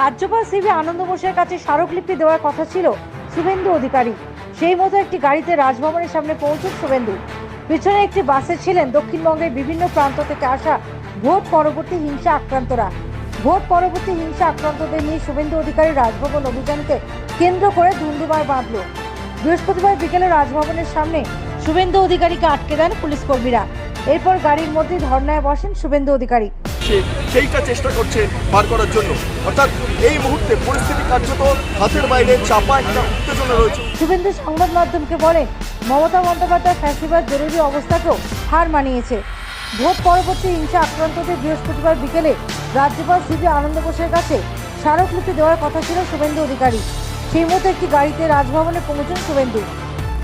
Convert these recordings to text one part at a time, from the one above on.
রাজ্যপাল সিবি আনন্দ বোসের কাছে স্মারকলিপি দেওয়ার কথা ছিল শুভেন্দু অধিকারী। সেই মতো একটি গাড়িতে রাজভবনের সামনে পৌঁছন শুভেন্দু। পিছনে একটি বাসে ছিলেন দক্ষিণবঙ্গের বিভিন্ন প্রান্ত থেকে আসা ভোট পরবর্তী হিংসা আক্রান্তরা। ভোট পরবর্তী হিংসা আক্রান্তদের নিয়ে শুভেন্দু অধিকারী রাজভবন অভিযানকে কেন্দ্র করে ধুন্ধুমার বাঁধল। বৃহস্পতিবার বিকেলে রাজভবনের সামনে শুভেন্দু অধিকারীকে আটকে দেন পুলিশ কর্মীরা। এরপর গাড়ির মধ্যে ধর্নায় বসেন শুভেন্দু অধিকারী। সে সেইটা চেষ্টা করছে বার করার জন্য। অর্থাৎ এই মুহূর্তে পরিস্থিতি কার্যত হাতের বাইরে চাপা একটা উত্তেজনা রয়েছে। শুভেন্দু সংবাদ মাধ্যমকে বলেন মমতা বন্দ্যোপাধ্যায় ফ্যাসিবাদ জরুরি অবস্থাকেও হার মানিয়েছে। ভোট পরবর্তী হিংসা আক্রান্তদের বৃহস্পতিবার বিকেলে রাজ্যপাল সিবি আনন্দ বোসের কাছে স্মারকলিপি দেওয়ার কথা ছিল শুভেন্দু অধিকারী। সেই মতো একটি গাড়িতে রাজভবনে পৌঁছন শুভেন্দু।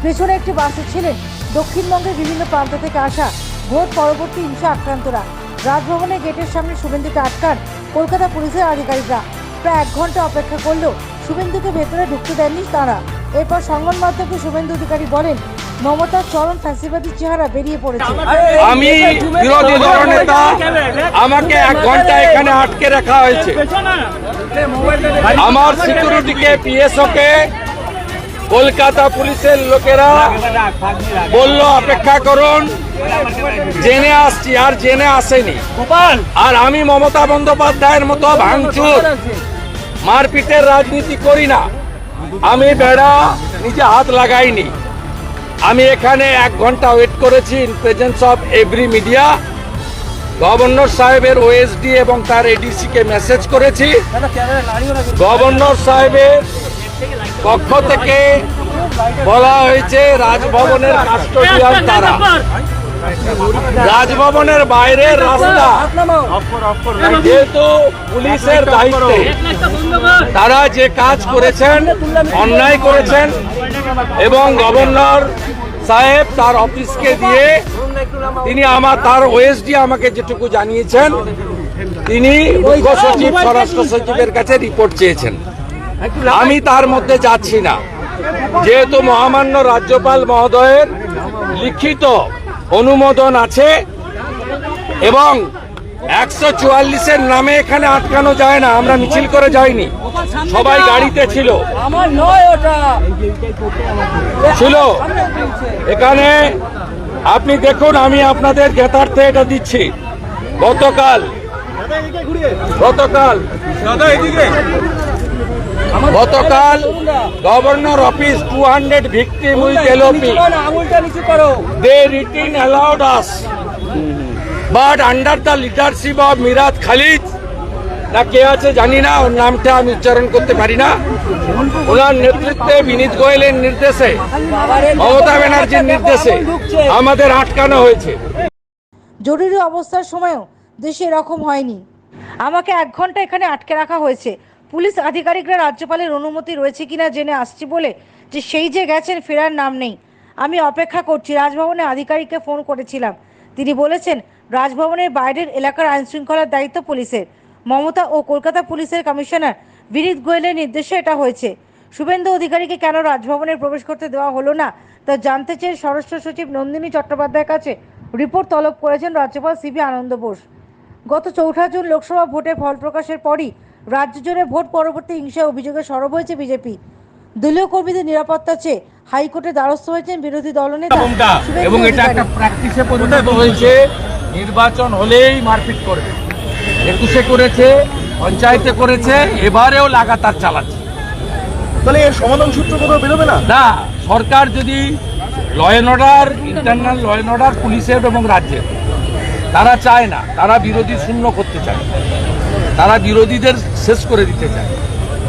পেছনে একটি বাসে ছিলেন দক্ষিণবঙ্গের বিভিন্ন প্রান্ত থেকে আসা ভোট পরবর্তী হিংসা আক্রান্তরা। রাজভবনের গেটের সামনে শুভেন্দুকে আটকান কলকাতা পুলিশের আধিকারিকরা। প্রায় এক ঘণ্টা অপেক্ষা করলেও শুভেন্দুকে ভেতরে ঢুকতে দেননি তারা। এরপর সংবাদ মাধ্যমকে শুভেন্দু অধিকারী বলেন, মমতার চরম ফ্যাসিবাদী চেহারা বেরিয়ে পড়েছে। আমি বিরোধী আমাকে এক ঘণ্টা এখানে আটকে রাখা হয়েছে। আমার সিকিউরিটিকে পিএসও কে কলকাতা পুলিশের লোকেরা বলল অপেক্ষা করুন। জেনে আসছি আর জেনে আসেনি। আর আমি মমতা বন্দ্যোপাধ্যায়ের মতো ভাঙচুর মারপিটের রাজনীতি করি না। আমি বেড়া নিজে হাত লাগাইনি। আমি এখানে এক ঘণ্টা ওয়েট করেছি in presence of every media governor সাহেবের ওএসডি এবং তার এডিসি কে মেসেজ করেছি। গভর্নর সাহেবের পক্ষ থেকে বলা হয়েছে রাজভবনের কাস্টোডিয়ান তারা। রাজভবনের বাইরের রাস্তা। যেহেতু পুলিশের দায়িত্বে, তারা যে কাজ করেছেন, অন্যায় করেছেন এবং গভর্নর সাহেব তার অফিসকে দিয়ে তিনি আমার, তার ওএসডি আমাকে যেটুকু জানিয়েছেন, তিনি মুখ্য সচিব, স্বরাষ্ট্র সচিবের কাছে রিপোর্ট চেয়েছেন। আমি তার মধ্যে যাচ্ছি না। যেহেতু মহামান্য রাজ্যপাল মহোদয়ের লিখিত অনুমোদন আছে এবং একশো চুয়াল্লিশের নামে এখানে আটকানো যায় না আমরা মিছিল করে যাইনি। সবাই গাড়িতে ছিল। আমার নয় ওটা। ছিল এখানে আপনি দেখুন আমি আপনাদের জ্ঞাতার্থে এটা দিচ্ছি। গতকাল গতকাল গতকাল governor office two hundred victim with LOP না, আঙুলটা নিচু করো they written allowed us. But under the leadership of Miraj Khalid না কে আছে জানি না ওর নামটা আমি উচ্চারণ করতে পারি না। ওনার নেতৃত্বে বিনীত গোয়েলের নির্দেশে মমতা ব্যানার্জির নির্দেশে আমাদের আটকানো হয়েছে। জরুরি অবস্থার সময়ও দেশে এরকম হয়নি। আমাকে এক ঘণ্টা এখানে আটকে রাখা হয়েছে। পুলিশ আধিকারিকরা রাজ্যপালের অনুমতি রয়েছে কিনা জেনে আসছি বলে যে সেই যে গেছেন, ফেরার নাম নেই। আমি অপেক্ষা করছি, রাজভবনে আধিকারিককে ফোন করেছিলাম। তিনি বলেছেন, রাজভবনের বাইরের এলাকার আইনশৃঙ্খলার দায়িত্ব পুলিশের। মমতা ও কলকাতা পুলিশের কমিশনার বিনীত গোয়েলের নির্দেশে এটা হয়েছে। শুভেন্দু অধিকারীকে কেন রাজভবনে প্রবেশ করতে দেওয়া হলো না, তা জানতে চেয়ে স্বরাষ্ট্র সচিব নন্দিনী চট্টোপাধ্যায়ের কাছে। রিপোর্ট তলব করেছেন রাজ্যপাল সিবি আনন্দ বোস। গত চৌঠা জুন লোকসভা ভোটের ফল প্রকাশের পরই রাজ্য জুড়ে ভোট পরবর্তী হিংসা অভিযোগে সরব হয়েছে বিজেপি। দলীয় কর্মীদের নিরাপত্তা চেয়ে হাইকোর্টে দ্বারস্থ হয়েছেন বিরোধী দলনেতা এবং এটা একটা প্র্যাকটিসে পরিণত হয়েছে? নির্বাচন হলেই মারপিট করবে। একুশে করেছে পঞ্চায়েতে করেছে এবারেও লাগাতার চালাচ্ছে। তাহলে এর সমাধান সূত্র কোথাও বেরোবে না? না সরকার যদি law and order internal law and order পুলিশের এবং রাজ্যের তারা চায় না তারা বিরোধী শূন্য করতে চায়। তারা বিরোধীদের শেষ করে দিতে চায়।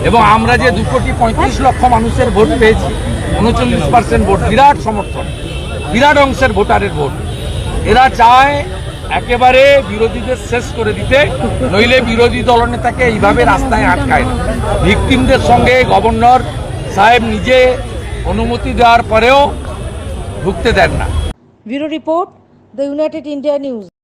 এবং আমরা যে দু কোটি পঁয়ত্রিশ লক্ষ মানুষের ভোট পেয়েছি, উনচল্লিশ পার্সেন্ট ভোট বিরাট সমর্থন, বিরাট অংশের ভোটারের ভোট। এরা চায় একেবারে বিরোধীদের শেষ করে দিতে, নইলে বিরোধী দলনেতাকে এইভাবে রাস্তায় আটকায় না। ভিকটিমদের সঙ্গে গভর্নর সাহেব নিজে অনুমতি দেওয়ার পরেও ঢুকতে দেন না। Bureau report, the United India News.